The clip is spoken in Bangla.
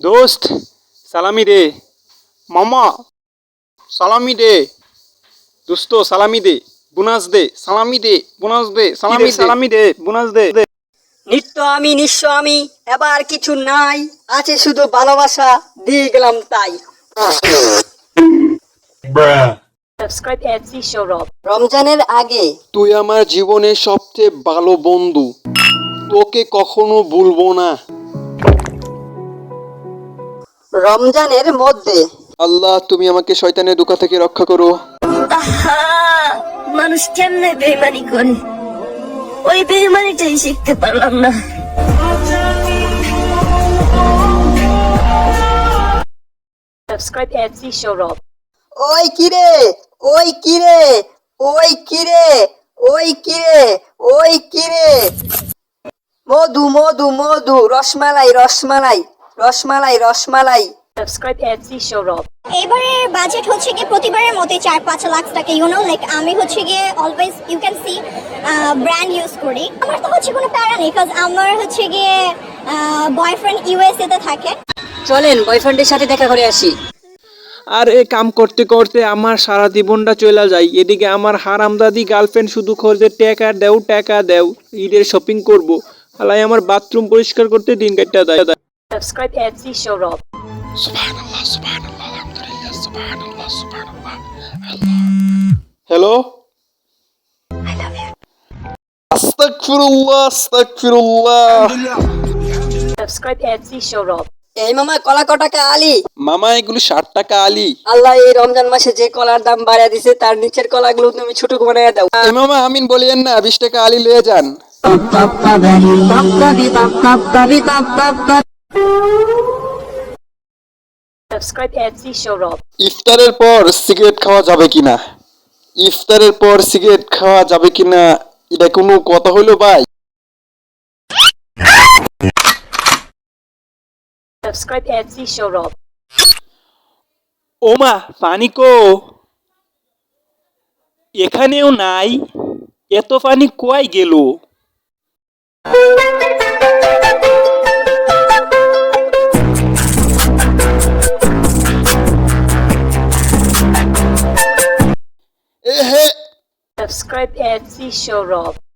দোস্ত সালামি দে। মামা সালামি দে। দোস্ত সালামি দে। বুনাস দে সালামি দে বুনাস দে সালামি সালামি দে বুনাস দে। নিত্য আমি নিঃস্ব আমি এবার কিছু নাই আছে শুধু ভালোবাসা দিয়ে গেলাম তাই। রমজানের আগে তুই আমার জীবনের সবচেয়ে ভালো বন্ধু। তোকে কখনো ভুলবো না। রমজানের মধ্যে। আল্লাহ তুমি আমাকে শয়তানের দুকা থেকে রক্ষা করো। মানুষ কেমনে বেমানি করে? ওই বেমানিটাই শিখতে পারলাম না। Rob. ওই কিরে ওই কিরে ওই কিরে ওই কিরে ওই কিরে। মধু মধু মধু rasmalai rasmalai rasmalai rasmalai. Subscribe at C Show Rob. এবারের বাজেট হচ্ছে গিয়ে প্রতিবারের মতোই চার পাঁচ লাখ টাকা ইউ নো লাইক আমি হচ্ছে গিয়ে always you can see brand use করি। আমার তো হচ্ছে কোনো প্যারা নেই কাজ আমার হচ্ছে গিয়ে বয়ফ্রেন্ড ইউএসএ তে থাকে। চলেন বয়ফ্রেন্ডের সাথে দেখা করে আসি। আর এ কাম করতে করতে আমার সারা জীবনটা চলে যায়। এদিকে আমার হারামদাদি গার্লফ্রেন্ড শুধু খোঁজে টাকা দেও টাকা দেও ঈদের শপিং করব। আলাই আমার বাথরুম পরিষ্কার করতে দিন কাটটা দেয়। Subscribe at C Show Rob. Hello আস্তাগফিরুল্লাহ আস্তাগফিরুল্লাহ Subscribe at C Show Rob. এই মামা কলা কটাকা আলি মামা এগুলো ষাট টাকা আলি আল্লাহ এই রমজান মাসে যে কলার দাম বাড়িয়ে দিছে তার নিচের কলাগুলো তুমি ছোট বানিয়ে দাও এ মামা আমিন বলিয়েন না বিশ টাকা আলি লয়ে যান C Show Rob. ইফতারের পর সিগারেট খাওয়া যাবে কিনা? ইফতারের পর সিগারেট খাওয়া যাবে কিনা? এটা কোনো কথা হইল ভাই? C Show Rob. ওমা পানি কো? এখানেও নাই। এত পানি কই গেল? and as Show Rob.